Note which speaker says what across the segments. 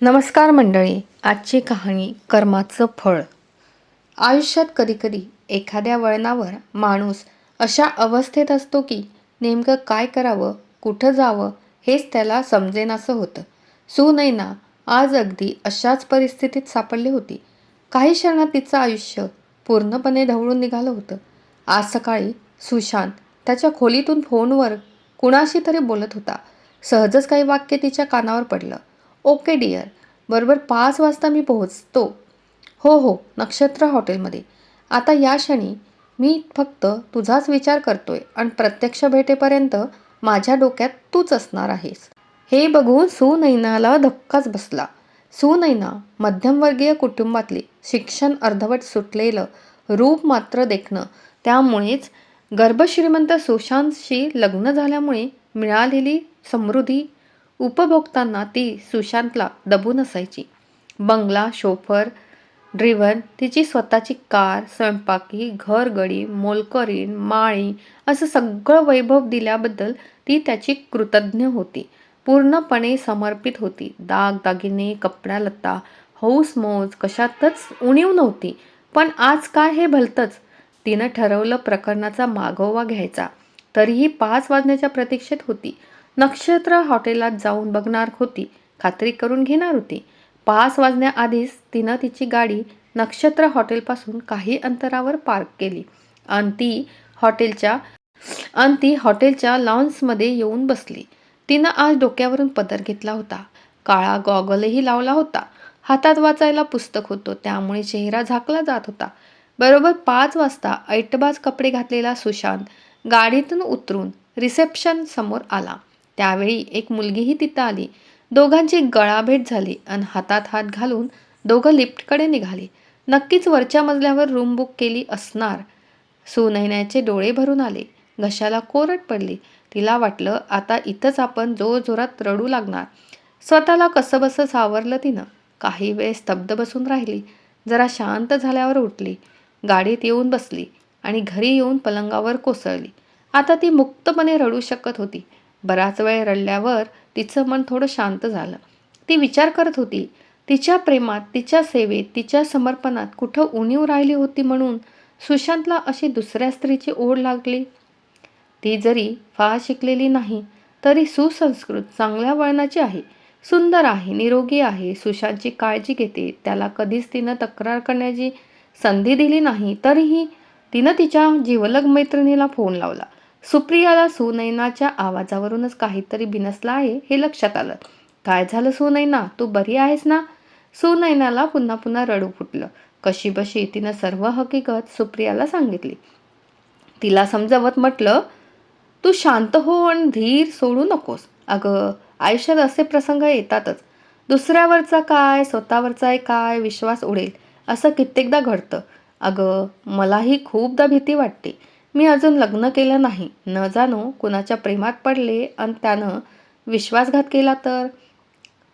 Speaker 1: नमस्कार मंडळी आजची कहाणी कर्माचं फळ. आयुष्यात कधीकधी एखाद्या वळणावर माणूस अशा अवस्थेत असतो की नेमकं काय करावं कुठं जावं हेच त्याला समजेनासं होतं. सुनैना आज अगदी अशाच परिस्थितीत सापडली होती. काही क्षणात तिचं आयुष्य पूर्णपणे ढवळून निघालं होतं. आज सकाळी सुशांत त्याच्या खोलीतून फोनवर कुणाशी तरी बोलत होता. सहजच काही वाक्य तिच्या कानावर पडलं. Okay dear. बरोबर पाच वाजता मी पोहोचतो. हो हो नक्षत्र हॉटेलमध्ये. आता या क्षणी मी फक्त तुझाच विचार करतोय आणि प्रत्यक्ष भेटेपर्यंत माझ्या डोक्यात तूच असणार आहेस. हे बघून सुनैनाला धक्काच बसला. सुनैना मध्यमवर्गीय कुटुंबातली शिक्षण अर्धवट सुटलेलं रूप मात्र देखणं त्यामुळेच गर्भश्रीमंत सुशांतशी लग्न झाल्यामुळे मिळालेली समृद्धी उपभोगताना ती सुशांतला दबून असायची. बंगला शोफर ड्रिव्हन तिची स्वतःची कार स्वयंपाकी घरगडी मोलकरीण माळी असं सगळं वैभव दिल्याबद्दल ती त्याची कृतज्ञ होती. पूर्णपणे समर्पित होती. दागदागिने कपड्यालत्ता हौस मौज कशातच उणीव नव्हती. पण आज काय हे भलतंच? तिनं ठरवलं प्रकरणाचा मागोवा घ्यायचा. तरीही पाच वाजण्याच्या प्रतीक्षेत होती. नक्षत्र हॉटेलात जाऊन बघणार होती. खात्री करून घेणार होती. पाच वाजण्याआधीच तिनं तिची गाडी नक्षत्र हॉटेलपासून काही अंतरावर पार्क केली. आणि ती हॉटेलच्या आणि ती हॉटेलच्या लॉन्समध्ये येऊन बसली. तिनं आज डोक्यावरून पदर घेतला होता. काळा गॉगलही लावला होता. हातात वाचायला पुस्तक होतं. त्यामुळे चेहरा झाकला जात होता. बरोबर पाच वाजता ऐटबाज कपडे घातलेला सुशांत गाडीतून उतरून रिसेप्शन समोर आला. त्यावेळी एक मुलगीही तिथं आली. दोघांची गळाभेट झाली आणि हातात हात घालून दोघं लिफ्टकडे निघाले. नक्कीच वरच्या मजल्यावर रूम बुक केली असणार. सुनैन्याचे डोळे भरून आले. घशाला कोरट पडली. तिला वाटलं आता इथंच आपण जोरजोरात रडू लागणार. स्वतःला कसंबसं सावरलं तिनं. काही वेळ स्तब्ध बसून राहिली. जरा शांत झाल्यावर उठली. गाडीत येऊन बसली आणि घरी येऊन पलंगावर कोसळली. आता ती मुक्तपणे रडू शकत होती. बराच वेळ रडल्यावर तिचं मन थोडं शांत झालं. ती विचार करत होती तिच्या प्रेमात तिच्या सेवेत तिच्या समर्पणात कुठं उणीव राहिली होती म्हणून सुशांतला अशी दुसऱ्या स्त्रीची ओढ लागली? ती जरी फार शिकलेली नाही तरी सुसंस्कृत चांगल्या वळणाची आहे सुंदर आहे निरोगी आहे सुशांतची काळजी घेते त्याला कधीच तिनं तक्रार करण्याची संधी दिली नाही तरीही तिनं तिच्या जीवलग मैत्रिणीला फोन लावला. सुप्रियाला सुनैनाच्या आवाजावरूनच काहीतरी भिनसलं आहे हे लक्षात आलं. काय झालं सुनैना? तू बरी आहेस ना? सुनैनाला पुन्हा पुन्हा रडू फुटलं. कशी बशी तिनं सर्व हकीकत सुप्रियाला सांगितली. तिला समजावत म्हटलं तू शांत हो आणि धीर सोडू नकोस. अगं आयुष्यात असे प्रसंग येतातच. दुसऱ्यावरचा काय स्वतःवरचा काय विश्वास उडेल? असं कित्येकदा घडतं. अगं मलाही खूपदा भीती वाटते. मी अजून लग्न केलं नाही. न जाणो कुणाच्या प्रेमात पडले आणि त्यानं विश्वासघात केला तर.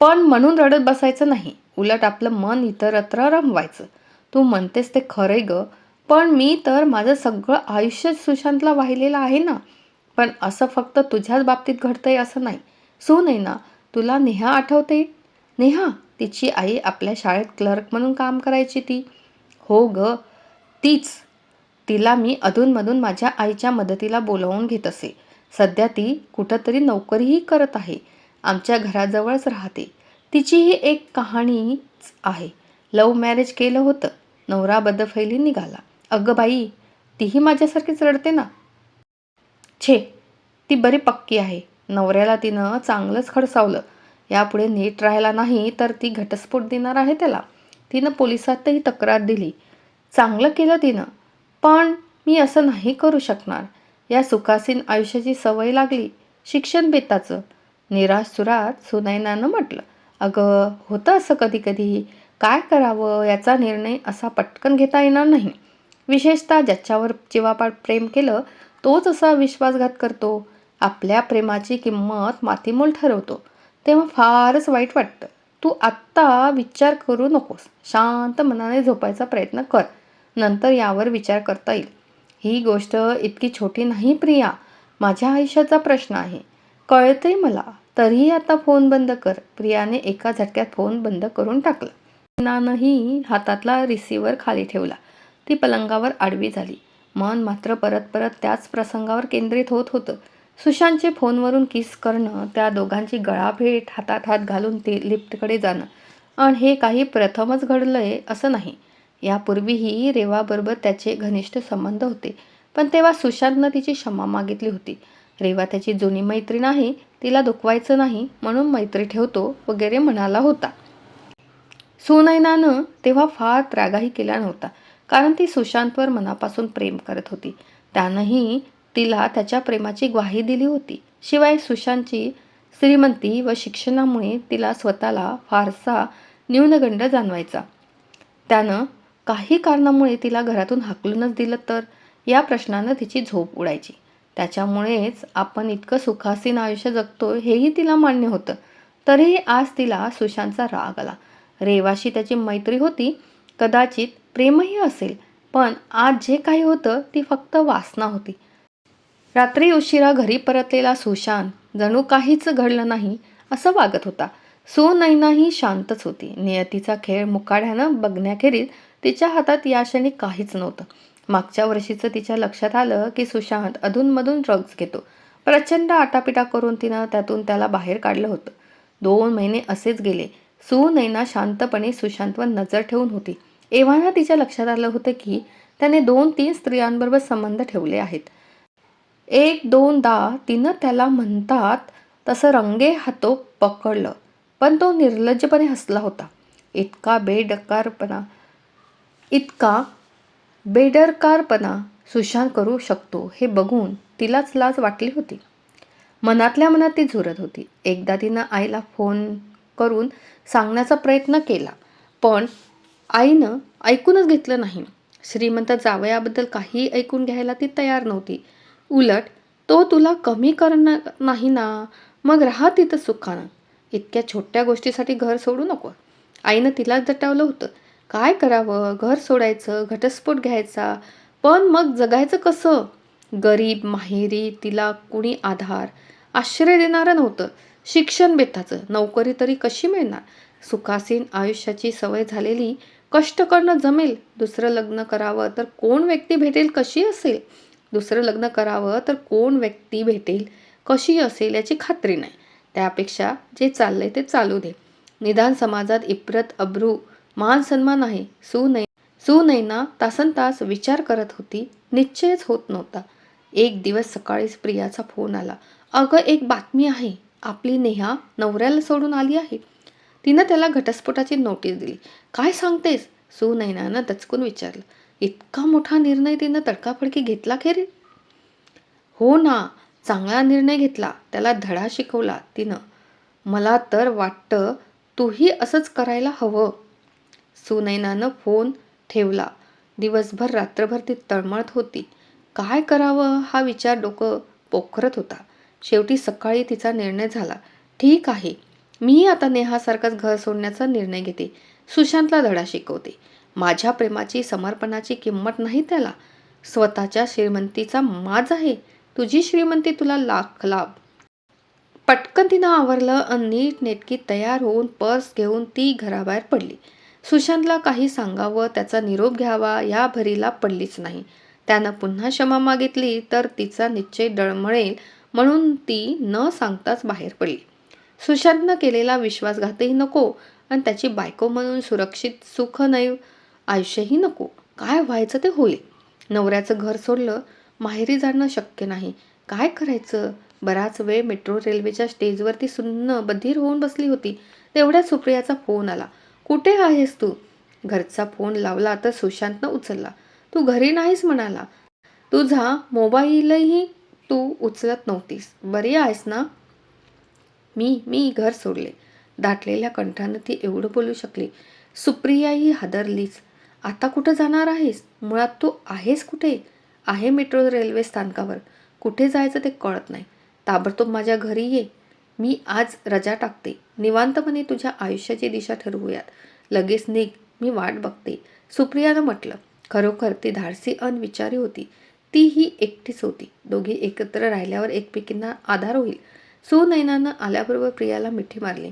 Speaker 1: पण म्हणून रडत बसायचं नाही. उलट आपलं मन इतरत्र रमवायचं. तू म्हणतेस ते खरंय ग. पण मी तर माझं सगळं आयुष्य सुशांतला वाहिलेलं आहे ना. पण असं फक्त तुझ्याच बाबतीत घडतंय असं नाही. सुनय ना तुला नेहा आठवते? नेहा तिची आई आपल्या शाळेत क्लर्क म्हणून काम करायची ती. हो ग तीच. तिला मी अधूनमधून माझ्या आईच्या मदतीला बोलावून घेत असे. सध्या ती कुठंतरी नोकरीही करत आहे. आमच्या घराजवळच राहते. तिची ही एक कहाणीच आहे. लव्ह मॅरेज केलं होतं. नवरा बदफैली निघाला. अगं बाई तीही माझ्यासारखीच रडते ना? छे ती बरी पक्की आहे. नवऱ्याला तिनं चांगलंच खडसावलं. यापुढे नीट राहिला नाही तर ती घटस्फोट देणार आहे त्याला. तिनं पोलिसातही तक्रार दिली. चांगलं केलं तिनं. पण मी असं नाही करू शकणार. या सुखासीन आयुष्याची सवय लागली. शिक्षण बेताचं. निराश सुरात सुनैनानं म्हटलं अगं होतं असं कधी कधी काय करावं? याचा निर्णय असा पटकन घेता येणार नाही. विशेषतः ज्याच्यावर जीवापाड प्रेम केलं तोच असा विश्वासघात करतो. आपल्या प्रेमाची किंमत मातीमोल ठरवतो. तेव्हा फारच वाईट वाटतं. तू आत्ता विचार करू नकोस. शांत मनाने झोपायचा प्रयत्न कर. नंतर यावर विचार करता येईल. ही गोष्ट इतकी छोटी नाही प्रिया. माझ्या आयुष्याचा प्रश्न आहे. कळते मला. तरीही आता फोन बंद कर. प्रियाने एका झटक्यात फोन बंद करून टाकला. नानही हातातला रिसिव्हर खाली ठेवला. ती पलंगावर आडवी झाली. मन मात्र परत परत त्याच प्रसंगावर केंद्रित होत होतं. सुशांतचे फोनवरून किस करणं त्या दोघांची गळाभेट हातात हात घालून ते लिफ्टकडे जाणं आणि हे काही प्रथमच घडलंय असं नाही. यापूर्वीही रेवाबरोबर त्याचे घनिष्ठ संबंध होते. पण तेव्हा सुशांतनं तिची क्षमा मागितली होती. रेवा त्याची जुनी मैत्रीण आहे तिला दुखवायचं नाही म्हणून मैत्री ठेवतो वगैरे म्हणाला होता. सुनैनानं तेव्हा फार त्रागाही केला नव्हता कारण ती सुशांतवर मनापासून प्रेम करत होती. त्यानंही तिला त्याच्या प्रेमाची ग्वाही दिली होती. शिवाय सुशांतची श्रीमंती व शिक्षणामुळे तिला स्वतःला फारसा न्यूनगंड जाणवायचा. त्यानं काही कारणामुळे तिला घरातून हाकलूनच दिलं तर? या प्रश्नानं तिची झोप उडायची. त्याच्यामुळेच आपण इतकं सुखासीन आयुष्य जगतो हेही तिला मान्य होतं. तरीही आज तिला सुशांतचा राग आला. रेवाशी त्याची मैत्री होती. कदाचित प्रेमही असेल पण आज जे काही होतं ती फक्त वासना होती. रात्री उशिरा घरी परतलेला सुशांत जणू काहीच घडलं नाही असं वागत होता. सुनैनाही शांतच होती. नियतीचा खेळ मुकाड्यानं बघण्याखेरीज तिच्या हातात या क्षणी काहीच नव्हतं. मागच्या वर्षीचं तिच्या लक्षात आलं की सुशांत अधूनमधून ड्रग्ज घेतो. प्रचंड आटापिटा करून तिनं त्यातून त्याला बाहेर काढलं होतं. दोन महिने असेच गेले. सुनैना शांतपणे सुशांतवर नजर ठेवून होती. एव्हाना तिच्या लक्षात आलं होतं की त्याने दोन तीन स्त्रियांबरोबर संबंध ठेवले आहेत. एक दोनदा तिनं त्याला म्हणतात तसं रंगे हातो पकडलं पण तो निर्लज्जपणे हसला होता. इतका बेडकारपणा इतका बेडरकारपणा सुशांत करू शकतो हे बघून तिलाच लाज वाटली होती. मनातल्या मनात ती झुरत होती. एकदा तिनं आईला फोन करून सांगण्याचा प्रयत्न केला पण आईनं ऐकूनच घेतलं नाही. श्रीमंत जावयाबद्दल काही ऐकून घ्यायला ती तयार नव्हती. उलट तो तुला कमी करणार नाही ना? मग राहा तिथं सुखानं. इतक्या छोट्या गोष्टीसाठी घर सोडू नको. आईनं तिलाच दटावलं होतं. काय करावं? घर सोडायचं घटस्फोट घ्यायचा. पण मग जगायचं कसं? गरीब माहेरी तिला कुणी आधार? आश्रय देणारं नव्हतं. शिक्षण बेताचं. नोकरी तरी कशी मिळणार? सुखासीन आयुष्याची सवय झालेली. कष्ट करणं जमेल. दुसरं लग्न करावं तर कोण व्यक्ती भेटेल? कशी असेल? दुसरं लग्न करावं तर कोण व्यक्ती भेटेल? कशी असेल याची खात्री नाही. त्यापेक्षा जे चाललंय ते चालू दे. निदान समाजात इप्रत अब्रू मान सन्मान आहे. सुनै सुनैना तासन तास विचार करत होती. निश्चयच होत नव्हता. एक दिवस सकाळीच प्रियाचा फोन आला. अगं एक बातमी आहे. आपली नेहा नवऱ्याला सोडून आली आहे. तिनं त्याला घटस्फोटाची नोटीस दिली. काय सांगतेस? सुनैनानं दचकून विचारलं. इतका मोठा निर्णय तिनं तडकाफडकी घेतला खेरी? हो ना चांगला निर्णय घेतला. त्याला धडा शिकवला तिनं. मला तर वाटतं तूही असंच करायला हवं. सुनैनानं फोन ठेवला. दिवसभर रात्रभर ती तळमळत होती. काय करावं हा विचार डोकं पोखरत होता. शेवटी सकाळी तिचा निर्णय झाला. ठीक आहे. मीही आता नेहासारखंच घर सोडण्याचा निर्णय घेते. सुशांतला धडा शिकवते. माझ्या प्रेमाची समर्पणाची किंमत नाही त्याला. स्वतःच्या श्रीमंतीचा माज आहे. तुझी श्रीमंती तुला लाख लाभ पटकन तिनं आवरलं आणि नीट नेटकी तयार होऊन पर्स घेऊन ती घराबाहेर पडली. सुशांतला काही सांगावं त्याचा निरोप घ्यावा या भरीला पडलीच नाही. त्यानं पुन्हा क्षमा मागितली तर तिचा निश्चय डळमळेल म्हणून ती न सांगताच बाहेर पडली. सुशांतनं केलेला विश्वासघातही नको आणि त्याची बायको म्हणून सुरक्षित सुख सुखनैव आयुष्यही नको. काय व्हायचं ते होईल. नवऱ्याचं घर सोडलं माहेरी जाणं शक्य नाही. काय करायचं? बराच वेळ मेट्रो रेल्वेच्या स्टेजवरती सुन्न बधीर होऊन बसली होती. तेवढ्या सुप्रियाचा फोन आला. कुठे आहेस तू? घरचा फोन लावला तर सुशांतनं उचलला. तू घरी नाहीस म्हणाला. तुझा मोबाईलही तू उचलत नव्हतीस. बरी आहेस ना? मी मी घर सोडले. दाटलेल्या कंठानं ती एवढं बोलू शकली. सुप्रियाही हादरलीच. आता कुठं जाणार आहेस? मुळात तू आहेस कुठे? आहे मेट्रो रेल्वे स्थानकावर. कुठे जायचं ते कळत नाही. ताबडतोब माझ्या घरी ये. मी आज रजा टाकते. निवांतपणे तुझ्या आयुष्याची दिशा ठरवूयात. लगेच निघ मी वाट बघते. सुप्रियानं म्हटलं खरोखर ती धाडसी अनविचारी होती. ती ही एकटीच होती. दोघी एकत्र राहिल्यावर एकमेकींना आधार होईल. सुनैनानं आल्याबरोबर प्रियाला मिठी मारली.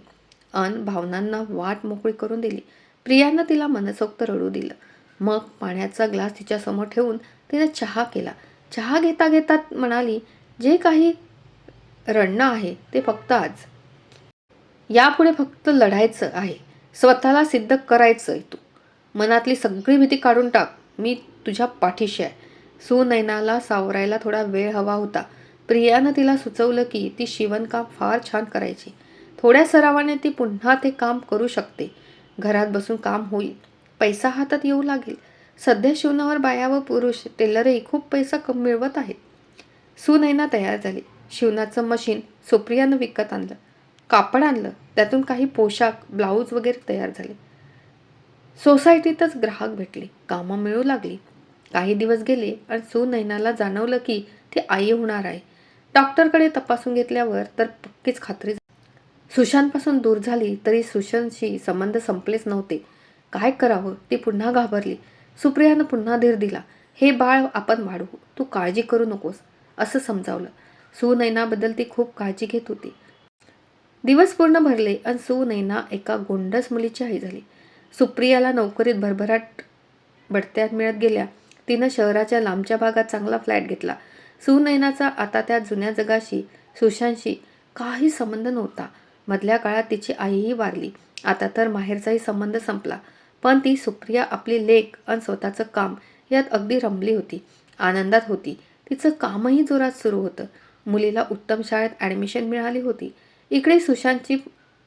Speaker 1: अन भावनांना वाट मोकळी करून दिली. प्रियानं तिला मनसोक्त रडू दिलं. मग पाण्याचा ग्लास तिच्यासमोर ठेवून तिनं चहा केला. चहा घेता घेता म्हणाली जे काही रडणं आहे ते फक्त आज. यापुढे फक्त लढायचं आहे. स्वतःला सिद्ध करायचं आहे तू. मनातली सगळी भीती काढून टाक. मी तुझ्या पाठीशी आहे. सुनैनाला सावरायला थोडा वेळ हवा होता. प्रियानं तिला सुचवलं की ती शिवणकाम फार छान करायची. थोड्या सरावाने ती पुन्हा ते काम करू शकते. घरात बसून काम होईल. पैसा हातात येऊ लागेल. सध्या शिवणावर बाया व पुरुष टेलरही खूप पैसा कम मिळवत आहेत. सुनैना तयार झाली. शिवणाचं मशीन सुप्रियानं विकत आणलं. कापड आणलं. त्यातून काही पोशाख ब्लाऊज वगैरे तयार झाले. सोसायटीतच ग्राहक भेटले. कामं मिळू लागली. काही दिवस गेले आणि सुनैनाला जाणवलं की ती आई होणार आहे. डॉक्टरकडे तपासून घेतल्यावर तर पक्कीच खात्री सुशांतपासून दूर झाली तरी सुशांतशी संबंध संपलेच नव्हते. काय करावं? ती पुन्हा घाबरली. सुप्रियानं पुन्हा धीर दिला. हे बाळ आपण वाढवू. तू काळजी करू नकोस. असं समजावलं. सुनैनाबद्दल ती खूप काळजी घेत होती. दिवस पूर्ण भरले आणि सुनैना एका गोंडस मुलीची आई झाली. सुप्रियाला नोकरीत भरभराट बढत्यात मिळत गेल्या तिनं शहराच्या लांबच्या भागात चांगला फ्लॅट घेतला. सुनैनाचा आता त्या जुन्या जगाशी सुशांतशी काही संबंध नव्हता. मधल्या काळात तिची आईही वारली. आता तर माहेरचाही संबंध संपला. पण ती सुप्रिया आपली लेख आणि स्वतःचं काम यात अगदी रमली होती. आनंदात होती. तिचं कामही जोरात सुरू होतं. मुलीला उत्तम शाळेत ॲडमिशन मिळाली होती. इकडे सुशांतची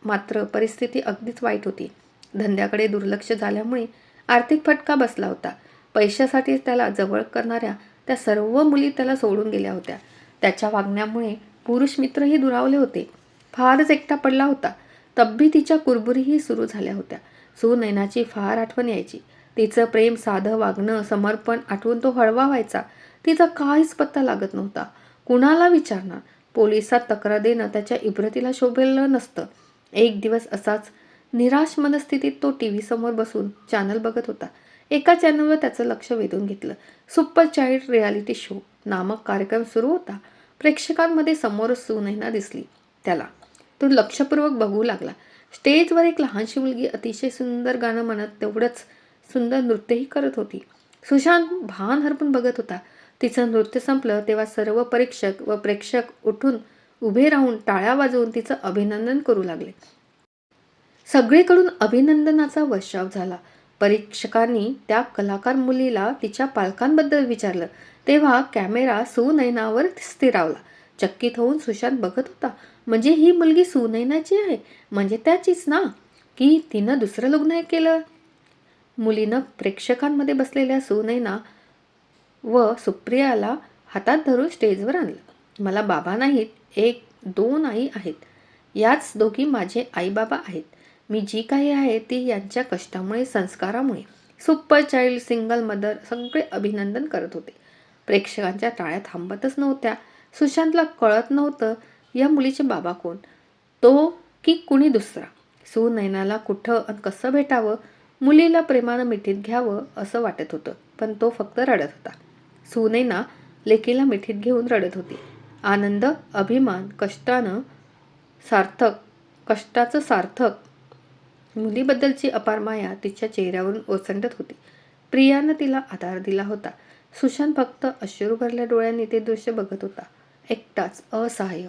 Speaker 1: मात्र परिस्थिती अगदीच वाईट होती. धंद्याकडे दुर्लक्ष झाल्यामुळे आर्थिक फटका बसला होता. पैशासाठी त्याला जवळ करणाऱ्या त्या सर्व मुली त्याला सोडून गेल्या होत्या. त्याच्या वागण्यामुळे पुरुष मित्रही दुरावले होते. फारच एकटा पडला होता. तब्येतीच्या कुरबुरीही सुरू झाल्या होत्या. सुनैनाची फार आठवण यायची. तिचं प्रेम साधं वागणं समर्पण आठवून तो हळवा व्हायचा. तिचा काहीच पत्ता लागत नव्हता. कुणाला विचारणार? पोलिसात तक्रार देणं त्याच्या इब्रतीला शोभेलं नसतं. एक दिवस असाच निराश मनस्थितीत तो टी व्ही समोर बसून चॅनल बघत होता. एका चॅनलवर त्याचं लक्ष वेधून घेतलं. सुपर चाइल्ड रियालिटी शो नामक कार्यक्रम सुरू होता. प्रेक्षकांमध्ये समोरच सुनैना दिसली. त्याला तो लक्षपूर्वक बघू लागला. स्टेजवर एक लहानशी मुलगी अतिशय सुंदर गाणं म्हणत तेवढंच सुंदर नृत्यही करत होती. सुशांत भान हरपून बघत होता. तिचं नृत्य संपलं तेव्हा सर्व परीक्षक व प्रेक्षक उठून उभे राहून टाळ्या वाजवून तिचं अभिनंदन करू लागले. सगळीकडून अभिनंदनाचा वर्षाव झाला. परीक्षकांनी त्या कलाकार मुलीला तिच्या पालकांबद्दल विचारलं. तेव्हा कॅमेरा सुनयनावर स्थिरावला. चकित होऊन सुशांत बघत होता. म्हणजे ही मुलगी सुनैनाची आहे? म्हणजे त्याचीच ना? की तिनं दुसरं लग्न केलं? मुलीनं प्रेक्षकांमध्ये बसलेल्या सुनैना व सुप्रियाला हातात धरून स्टेजवर आणलं. मला बाबा नाहीत एक दोन आई आहेत. याच दोघी माझे आईबाबा आहेत. मी जी काही आहे ती यांच्या कष्टामुळे संस्कारामुळे सुपर चाइल्ड सिंगल मदर सगळे अभिनंदन करत होते. प्रेक्षकांच्या टाळ्या थांबतच नव्हत्या. सुशांतला कळत नव्हतं या मुलीचे बाबा कोण? तो की कुणी दुसरा? सुनैनाला कुठं आणि कसं भेटावं? मुलीला प्रेमानं मिठीत घ्यावं असं वाटत होतं पण तो फक्त रडत होता. सुनैना लेकीला मिठीत घेऊन रडत होती. आनंद अभिमान कष्टानं सार्थक कष्टाचं सार्थक. मुलीबद्दलची अपार माया तिच्या चेहऱ्यावरून ओसंडत होती. प्रियानं तिला आधार दिला होता. सुशांत फक्त अश्रू भरल्या डोळ्यांनी ते दृश्य बघत होता. एकटाच असहाय्य.